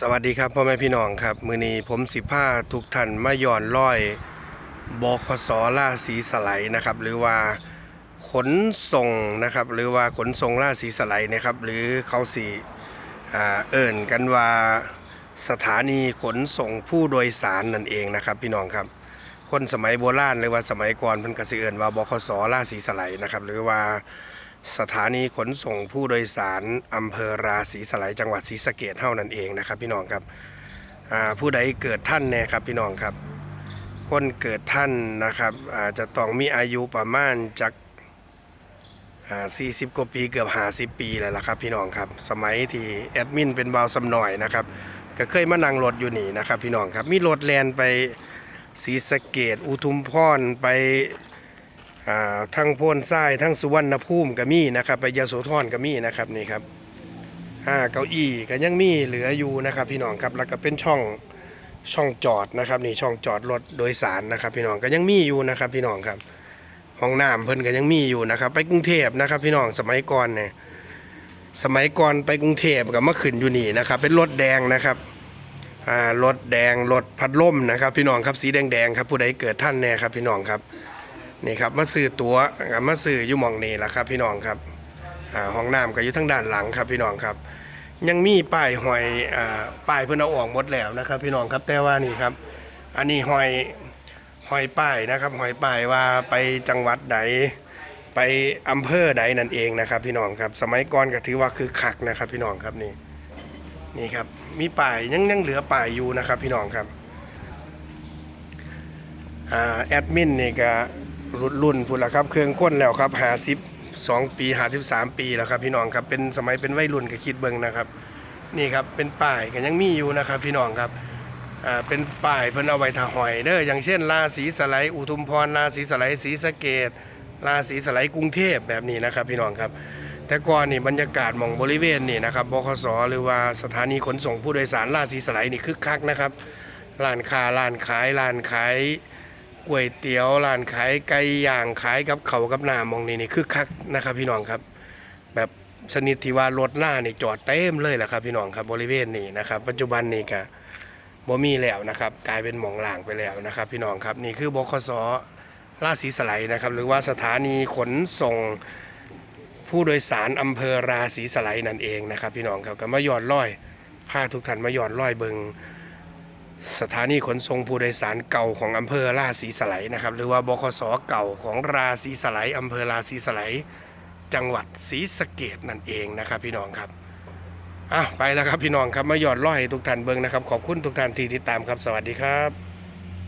สวัสดีครับพ่อแม่พี่น้องครับ มือนี้ผมสิผ้าทุกท่านมาย่อนร้อยบคสล่าสีสไลนะครับ หรือว่าขนส่งนะครับ หรือว่าขนส่งล่าสีสไลนะครับ หรือเขาสีเอิ่นกันว่าสถานีขนส่งผู้โดยสารนั่นเองนะครับ พี่น้องครับ คนสมัยโบราณหรือว่าสมัยก่อนเพิ่นกสิเอิ่นว่าบคสล่าสีสไลนะครับ หรือว่า สถานีขนส่งผู้โดยสารอำเภอราศีสไลยจังหวัดศรีสะเกดเท่านั้นเองนะครับ พี่น้องครับผู้ใดเกิดท่านแน่ครับพี่น้องครับ คนเกิดท่านนะครับอาจจะต้องมีอายุประมาณจากอ่า40กว่าปีเกือบ 50 ปีแล้วล่ะครับพี่น้องครับ สมัยที่แอดมินเป็นเบาวสำหน่อยนะครับก็เคยมานั่งรถอยู่นี่นะครับพี่น้องครับมีรถแลนไปศรีสะเกดอุทุมพรไป ทั้งโพ้นทรายทั้งสุวรรณภูมิก็มีนะครับไปยโสธรก็มีนะครับนี่ครับห้าเก้าอี้ก็ยังมีเหลืออยู่นะครับพี่น้องครับแล้วก็เป็นช่องช่องจอดนะครับนี่ช่องจอดรถโดยสารนะครับ พี่น้องก็ยังมีอยู่นะครับ พี่น้องครับห้องน้ำเพิ่นก็ยังมีอยู่นะครับ ไปกรุงเทพนะครับ พี่น้องสมัยก่อนเนี่ยสมัยก่อนไปกรุงเทพก็มาขึ้นอยู่นี่นะครับ เป็นรถแดงนะครับรถแดงรถพัดลมนะครับ พี่น้องครับสีแดงๆครับผู้ใดเกิดท่านแน่ครับพี่น้องครับ นี่ครับมาซื้อตั๋วกับมาซื้ออยู่มองนี่แหละครับพี่น้องครับห้องน้ำก็อยู่ทั้งด้านหลังครับพี่น้องครับ ยังมีป้ายหอยอป้ายเพิ่อนเอาออกหมดแล้วนะครับ พี่น้องครับแต่ว่านี่ครับ อันนี้หอยหอยป้ายนะครับหอยป้ายว่าไปจังหวัดใดไปอำเภอใดนั่นเองนะครับ พี่น้องครับ สมัยก่อนก็ถือว่าคือคักนะครับ พี่น้องครับนี่นี่ครับมีป้ายยังยังเหลือป้ายอยู่นะครับ พี่น้องครับอ่าแอดมินนี่ก็ รุ่นรุ่นพุ่นละครับเครื่องค้นแล้วครับหาสิบสองปีหาสิบสามปีแล้วครับพี่น้องครับเป็นสมัยเป็นวัยรุ่นก็คิดเบิ่งนะครับ นี่ครับเป็นป้ายก็ยังมีอยู่นะครับ พี่น้องครับอ่าเป็นป้ายเพิ่นเอาไว้ถาหอยเด้ออย่างเช่นราศีสไลด์อุทุมพรราศีสไลด์ศรีสะเกดราศีสไลด์กรุงเทพแบบนี้นะครับพี่น้องครับ แต่ก่อนนี่บรรยากาศมองบริเวณนี่นะครับบคสหรือว่าสถานีขนส่งผู้โดยสารราศีสไลด์นี่คึกคักนะครับร้านค้าร้านขายร้านขาย ก๋วยเตี๋ยวร้านขายไก่ย่างขายกับเขากับน้ำมองนี่นี่คือคักนะครับพี่น้องครับ แบบชนิดที่ว่ารถล่านี่จอดเต็มเลยแหละครับพี่น้องครับบริเวณนี้นะครับ ปัจจุบันนี่ก็บ่มีแล้วนะครับ กลายเป็นหมองหลางไปแล้วนะครับ พี่น้องครับนี่คือบคสราศีสไลนะครับ หรือว่าสถานีขนส่งผู้โดยสารอำเภอราศีสไลนั่นเองนะครับ พี่น้องครับก็มาหยอนร้อยพาทุกท่านมาหยอนร้อยเบิง สถานีขนส่งผู้โดยสารเก่าของอำเภอราศีสไลนะครับ หรือว่าบคสเก่าของราศีสไลอำเภอราศีสไลจังหวัดศรีสะเกดนั่นเองนะครับ พี่น้องครับอะไปแล้วครับพี่น้องครับมาหยอดร้อยให้ทุกท่านเบิ่งนะครับ ขอบคุณทุกท่านที่ติดตามครับสวัสดีครับ